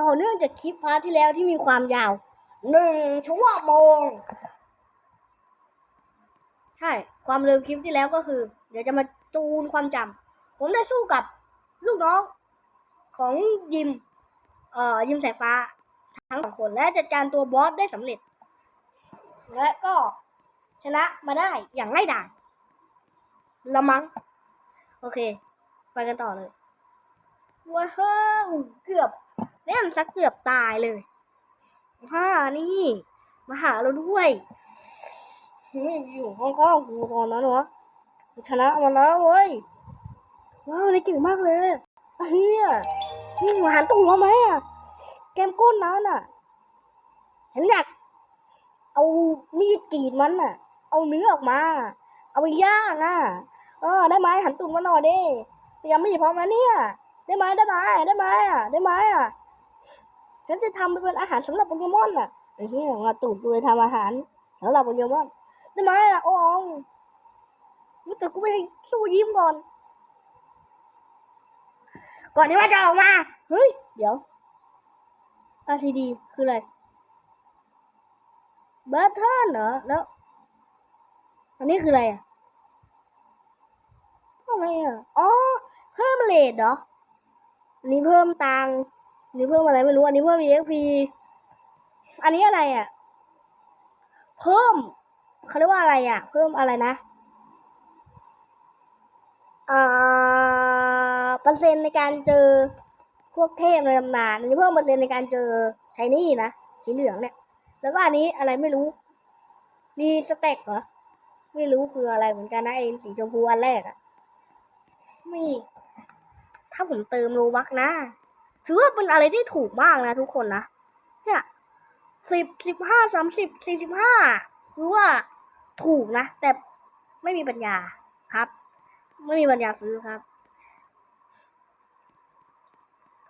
ต่อเนื่องจากคลิปพาร์ทที่แล้วที่มีความยาวหนึ่งชั่วโมง ใช่ความเร็วคลิปที่แล้วก็คือ เดี๋ยวจะมาจูนความจำผมได้สู้กับลูกน้องของยิม เอ่อยิมสายฟ้า ทั้งสองคนและจัดการตัวบอสได้สำเร็จ และก็ชนะมาได้อย่างง่ายดายละมัง้งโอเค ไปกันต่อเลยว้าวเกือบ เล่นสักเกือบตายเลยฮ่านี่ มาหาเราด้วยอยู่ข้างๆกูตอนนั้นวะชนะมาแล้วเว้ยว้าวนี่เก่งมากเลยเฮียนี่มาหันตัวไหมอะแกมก้นนั้นอะฉันอยากเอามีดกรีดมันอะ เอาเนื้อออกมา เอาไปย่างอะเออได้ไหมหันตุ่มมาหน่อยดิเตรียมมีดพร้อมแล้วเนี่ย ได้ไหมได้ไหมได้ไหมอะได้ไหมอะ ฉันจะทำไปเป็นอาหารสำหรับโปเกมอนอะไอ้เหี้ยมาตูดเลยทำอาหารสำหรับโปเกมอนได้ไหมอะโอ้องแต่กูไปสู้ยิ้มก่อน ก่อนที่มันจะออกมา เฮ้ย เดี๋ยว RCD คืออะไรบัตเทิลเหรอ แล้ว อันนี้คืออะไรอะอะไรอะ อ๋อ เพิ่มเลทเหรอ อันนี้เพิ่มตังค์ นนี้เพิ่มอะไรไม่รู้อันนี้เพิ่ม EXP อันนี้อะไรอะ เพิ่มเขาเรียกว่าอะไรอะ เพิ่มอะไรนะอ่าเปอร์เซ็นต์ในการเจอพวกเทพในตำนานอันนี้เพิ่มเปอร์เซ็นต์ในการเจอชายนี่นะสีเหลืองเนี่ย แล้วก็อันนี้อะไรไม่รู้รีสเต็กเหรอไม่รู้คืออะไรเหมือนกันนะไอ้สีชมพูอันแรกอะไม่ถ้าผมเติมโลบักนะ ถือว่าเป็นอะไรที่ถูกมากนะทุกคนนะ เนี่ยสิบสิบห้าสามสิบสี่สิบห้าคือว่าถูกนะ แต่ไม่มีปัญญาครับ ไม่มีปัญญาซื้อครับ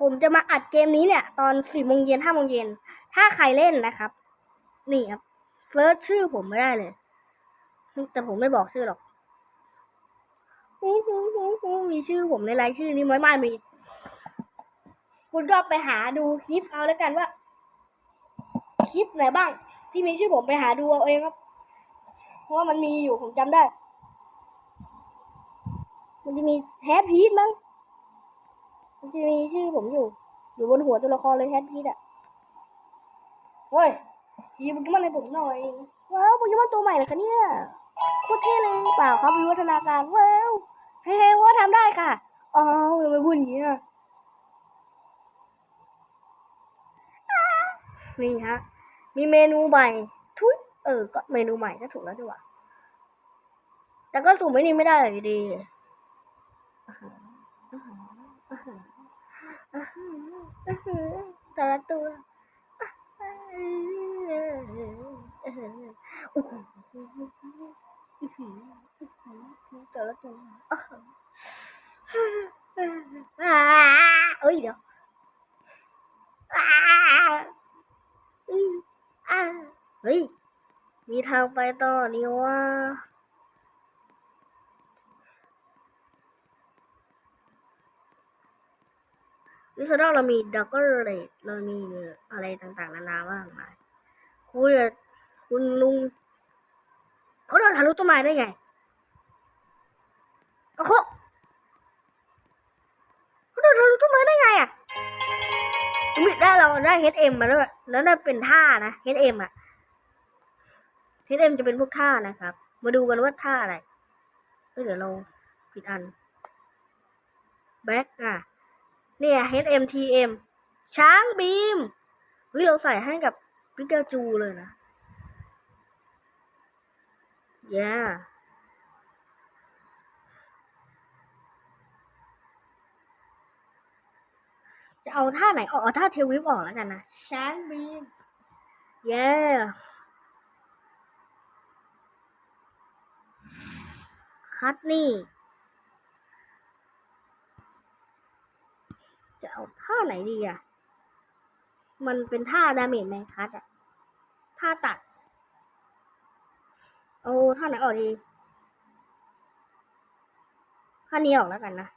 ผมจะมาอัดเกมนี้เนี่ย ตอนสี่โมงเย็นห้าโมงเย็น ถ้าใครเล่นนะครับ นี่ครับเซิร์ชชื่อผมไม่ได้เลย แต่ผมไม่บอกชื่อหรอกฮู้ฮู้ฮู้ฮู้มีชื่อผมในรายชื่อนี้ไหมไม่มี คุณก็ไปหาดูคลิปเอาแล้วกันว่า คลิปไหนบ้าง ที่มีชื่อผมไปหาดูเอาเองครับ เพราะว่ามันมีอยู่ผมจำได้ มันจะมีแฮปพีทมั้งมันจะมีชื่อผมอยู่ อยู่บนหัวตัวละครเลยแฮปพีทอะเฮ้ยยีโปเกมอนให้ผมหน่อยว้าวโปเกมอนตัวใหม่เหรอคะเนี่ยโคตรเท่เลยเปล่าครับวิวัฒนาการว้าวเฮ้ยว่าทำได้ค่ะอ๋อทำไมพูดอย่างนี้อะอ่า นี่ฮะ มีเมนูใหม่ทุยเออ ก็เมนูใหม่ก็ถูกแล้วดีกว่าแต่ก็สุ่มไม่นี่ไม่ได้อยู่ดีแต่ละตัวแต่ละตัวเอ้ยเดี๋ยวอ่าอืมอ่า เฮ้ย มีทางไปต่อนี่วะวิศวะเรามีดักเกอร์เรทเรามีอะไรต่างๆ นานาบ้างมายคุยกับคุณลุงเขาเดินทะลุต้นไม้ได้ไงโอ้โหเขาเดินทะลุต้นไม้ได้ไงอะมิได้เราได้ HM มมาแล้วแล้วนั่นเป็นท่านะ HM อะ HM จะเป็นพวกท่านะครับ มาดูกันว่าท่าอะไรเเดี๋ยวเราผิดอันแบ็กอะ เนี่ย HMTM ช้างบีมเฮ้ยเราใส่ให้กับปิกาจูเลยนะ yeah จะเอาท่าไหนออกเอาท่าเทวิปออกแล้วกันนะช้างบีม yeah ัดนี่ จะเอาท่าไหนดีอะ มันเป็นท่าดาเมจไหมคัดอะ ท่าตัดเอาท่าไหนออกดีท่านี้ออกแล้วกันนะ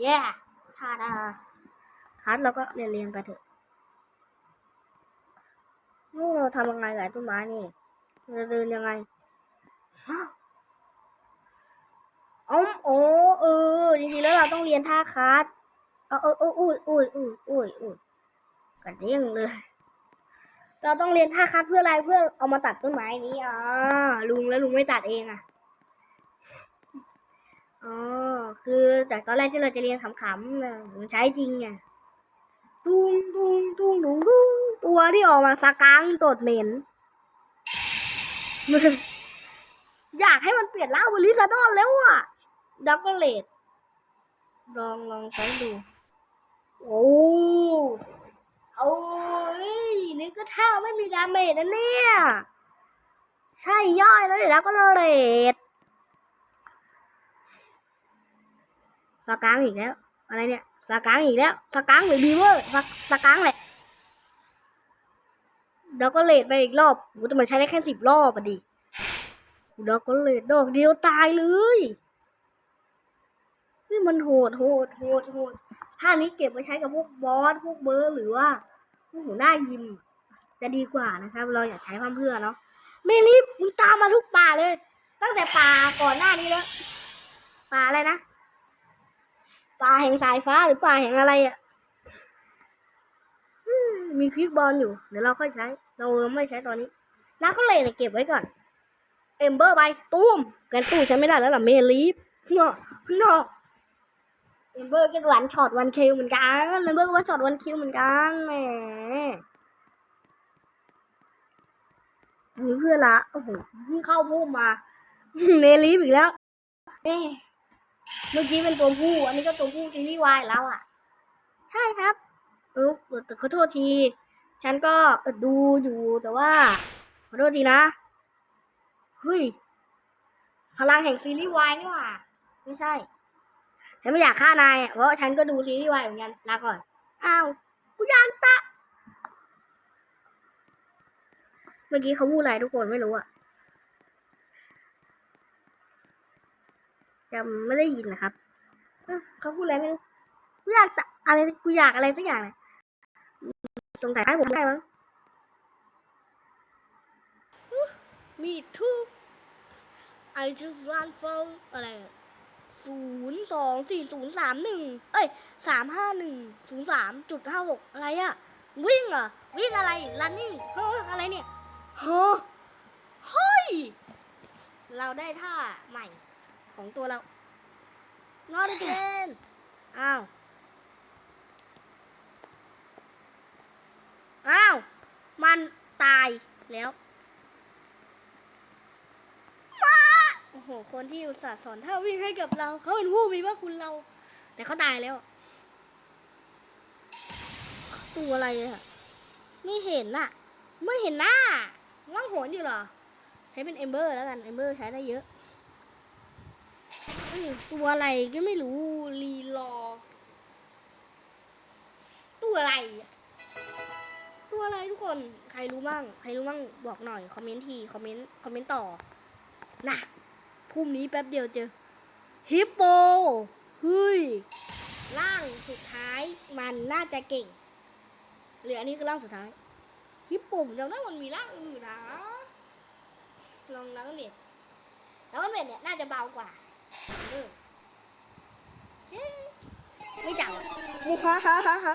เย้ท่าดาคัดเราก็เรียนเรียนๆไปเถอะนี่เราทำยังไงกับไอ้ต้นไม้นี่เราเดินยังไง อ๋อโอ้เออจริงๆแล้วเราต้องเรียนท่าคัดเออเออเอออุ้ยอุ้ยอุ้ยอุ้ยอุ้ยกระเด้งเลย เราต้องเรียนท่าคัดเพื่ออะไรเพื่อเอามาตัดต้นไม้นี้อ่าลุงแล้วลุงไม่ตัดเองอะอ๋อคือจากตอนแรกที่เราจะเรียนขำๆนะมันใช้จริงไงตุ้งตุ้งตุ้งตุ้งตุ้งตัวที่ออกมาสกังตดเหม็น อยากให้มันเปลี่ยนร่างเป็นลิซาดอนแล้วอะดักเกเลตลองลองใช้ดู โอ้โอ้ยนี่ก็เท่าไม่มีดาเมจนะเนี่ย ใช่ย่อยแล้วเดี๋ยวดักเกเลตสกังอีกแล้ว อะไรเนี่ยสกังอีกแล้วสกังหรือบีเวอร์สกสกังแหละดักเกเลตไปอีกรอบโอ้แต่มันใช้ได้แค่สิบรอบอะดิ ดอกก็เลยดอกเดียวตายเลย นี่มันโหดโหดโหดโหดท่านี้เก็บไว้ใช้กับพวกบอสพวกเบอร์หรือว่าพวกหัวหน้ายิม จะดีกว่านะครับ เราอยากใช้เพื่อๆเนาะไม่รีบมึงตามมาทุกป่าเลย ตั้งแต่ป่าก่อนหน้านี้แล้วป่าอะไรนะป่าแห่งสายฟ้าหรือป่าแห่งอะไรอะ่ะมีคลิกบอลอยู่ เดี๋ยวเราค่อยใช้ เราไม่ใช้ตอนนี้น้าก็เลยเนี่ยเก็บไว้ก่อน เอมเบอร์ไปตุ้มกันตู้ฉันไม่ได้แล้วล่ะเมลีฟเนาะเนาะเอมเบอร์ก็วันช็อตวันคิวเหมือนกันเอมเบอร์ก็วันช็อตวันคิวเหมือนกันแหมนี่เพื่อนละโอ้โหเพิ่งเข้าพุ่มมาเมลีฟอีกแล้วเอ๊เมื่อกี้เป็นตัวผู้ อันนี้ก็ตัวผู้ซีรีส์วายแล้วอะ ใช่ครับเออแต่ขอโทษที ฉันก็ดูอยู่แต่ว่า ขอโทษทีนะ เฮ้ย พลังแห่งซีรีส์วายนี่หว่า ไม่ใช่ ฉันไม่อยากฆ่านายเพราะฉันก็ดูซีรีส์วายเหมือนกันลาก่อน อ้าว กูยานตะ เมื่อกี้เขาพูดอะไรทุกคนไม่รู้อะจำไม่ได้ยินนะครับ เขาพูดอะไรไม่รู้ กูอยากตะอะไร กูอยากอะไรสักอย่างเลยสงสัยให้ผมได้มั้งมีทู ไอ just run for อะไรศูนย์สองสี่ศูนย์สามหนึ่งเอ้ยสามห้าหนึ่งศูนย์สามจุดห้าหกอะไรอะวิ่งเหรอวิ่งอะไร running เฮ้ออะไรเนี่ยเฮ้อเฮ้ย เราได้ท่าใหม่ของตัวเรา not again อ้าว อ้าว มันตายแล้ว โอ้โห คนที่อุตส่าห์สอนท่าวิ่งให้กับเรา เขาเป็นผู้มีพระคุณเรา แต่เขาตายแล้ว ตัวอะไรอะไม่เห็นอะไม่เห็นหน้าล่องหนอยู่หรอ ใช้เป็นเอมเบอร์แล้วกัน เอมเบอร์ใช้ได้เยอะตัวอะไรก็ไม่รู้รีรอตัวอะไร ตัวอะไรทุกคน ใครรู้มั่ง ใครรู้มั่งบอกหน่อย คอมเมนต์ที คอมเมนต์ คอมเมนต์ต่อ นะ พรุ่งนี้แป๊บเดียวเจอฮิปโปเฮ้ยร่างสุดท้ายมันน่าจะเก่งหรืออันนี้คือร่างสุดท้ายฮิปโปผมจำได้มันมีร่างอื่นนะลองแล้วก็เน็ตแล้วก็เน็ตเนี่ยน่าจะเบากว่าเออไม่จังฮ่าฮ่าฮ่าฮ่า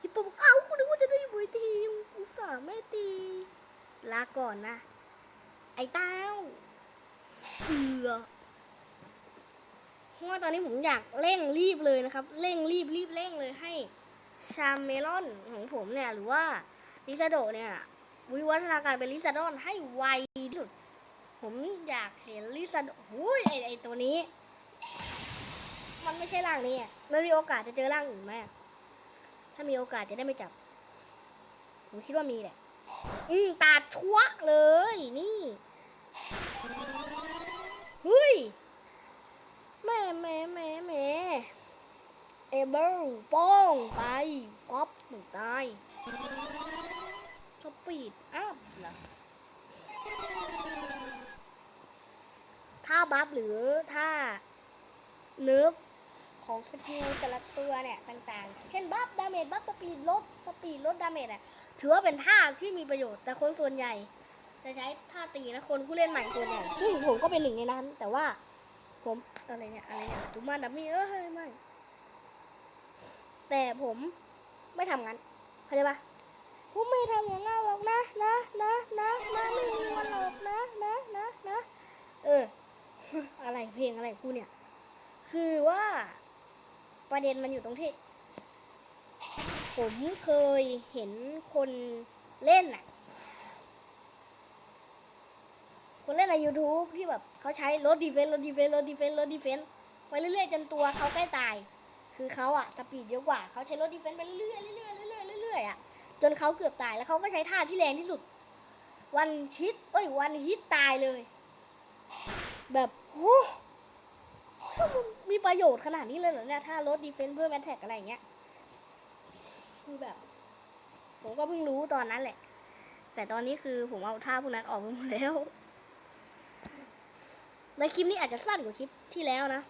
ฮิปโปอกเอ้าคุณนึกว่าจะได้อยู่ในทีมอุตส่าห์ไม่ตีลาก่อนนะ ไอ้เต้าเอือเพราะว่าตอนนี้ผมอยากเร่งรีบเลยนะครับ เร่งรีบรีบเร่งเลยให้ชามเมลอนของผมเนี่ยหรือว่าลิซาโดเนี่ยวิวัฒนาการเป็นลิซาโดนให้ไวที่สุด ผมอยากเห็นลิซาโดหุยไอไอตัวนี้ มันไม่ใช่ร่างนี้มันมีโอกาสจะเจอร่างอื่นไหมถ้ามีโอกาสจะได้ไม่จับ ผมคิดว่ามีแหละ อืมตาชั่วเลย นี่เฮ้ยแม่แม่แม่แม่เอเบิลป้องไปฟอบหนูตายสปีดอัพเหรอถ้าบัฟหรือถ้าเนิร์ฟของสกิลแต่ละตัวเนี่ย ต่างๆ เช่นบัฟดาเมจบัฟสปีดลดสปีดลดดาเมจอะ ถือว่าเป็นท่าที่มีประโยชน์ แต่คนส่วนใหญ่ จะใช้ท่าตีนะคนผู้เล่นใหม่ส่วนใหญ่ซึ่งผมก็เป็นหนึ่งในนั้น แต่ว่าผมอะไรเนี่ยอะไรเนี่ยทุกมันดับมี่เอ้ยไม่ แต่ผมไม่ทำงั้นเข้าใจปะผมไม่ทำอย่างนั้นหรอกนะนะนะนะนะไม่มีวันหรอกนะนะนะนะเออ อะไรเพลงอะไรกูเนี่ย คือว่าประเด็นมันอยู่ตรงที่ ผมเคยเห็นคนเล่นน่ะคนเล่นใน YouTube ที่แบบเขาใช้รถดีเฟนต์รถดีเฟนต์รถดีเฟนต์รถดีเฟนต์ไปเรื่อยๆจนตัวเขาใกล้ตาย คือเขาอะสปีดเยอะกว่าเขาใช้รถดีเฟนต์ไปเรื่อยๆเรื่อยๆเรื่อยๆเรื่อยๆอะจนเขาเกือบตายแล้วเขาก็ใช้ท่าที่แรงที่สุด วันฮิตเอ้ยวันฮิตตายเลย แบบโอ้ซึ่งมันมีประโยชน์ขนาดนี้เลยเหรอเนี่ยถ้ารถดีเฟนต์เพิ่มแอตแทกอะไรอย่างเงี้ย คือแบบ ผมก็เพิ่งรู้ตอนนั้นแหละ แต่ตอนนี้คือผมเอาท่าพวกนั้นออกไปหมดแล้ว ในคลิปนี้อาจจะสั้นกว่าคลิปที่แล้วนะ